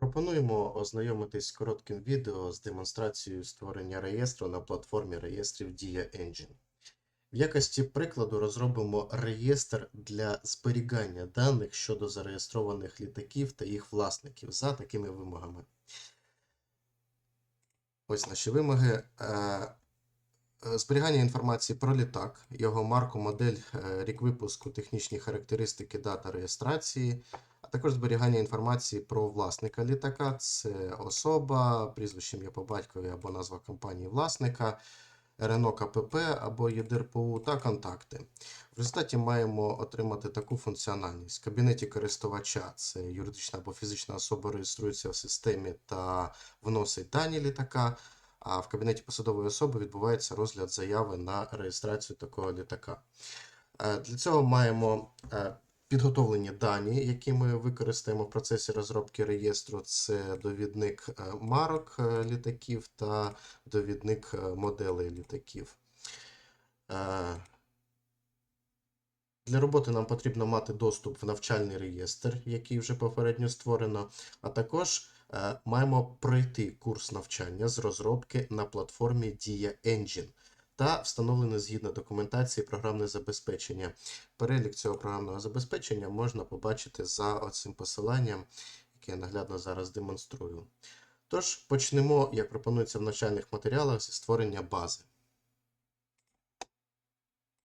Пропонуємо ознайомитись з коротким відео з демонстрацією створення реєстру на платформі реєстрів Дія Engine. В якості прикладу розробимо реєстр для зберігання даних щодо зареєстрованих літаків та їх власників за такими вимогами. Ось наші вимоги. Е, Зберігання інформації про літак, його марку, модель, е, рік випуску, технічні характеристики, дата реєстрації, також зберігання інформації про власника літака, це особа, прізвище ім'я по батькові або назва компанії власника, РНО КПП або ЄДРПУ та контакти. В результаті маємо отримати таку функціональність. В кабінеті користувача це юридична або фізична особа реєструється в системі та вносить дані літака. А в кабінеті посадової особи відбувається розгляд заяви на реєстрацію такого літака. Е, Для цього маємо е, підготовлені дані, які ми використаємо в процесі розробки реєстру. Це довідник е, марок е, літаків та довідник е, моделей літаків. Для роботи нам потрібно мати доступ в навчальний реєстр, який вже попередньо створено, а також маємо пройти курс навчання з розробки на платформі Dia Engine та встановлене згідно документації програмне забезпечення. Перелік цього програмного забезпечення можна побачити за оцим посиланням, яке я наглядно зараз демонструю. Тож почнемо, як пропонується в навчальних матеріалах, зі створення бази.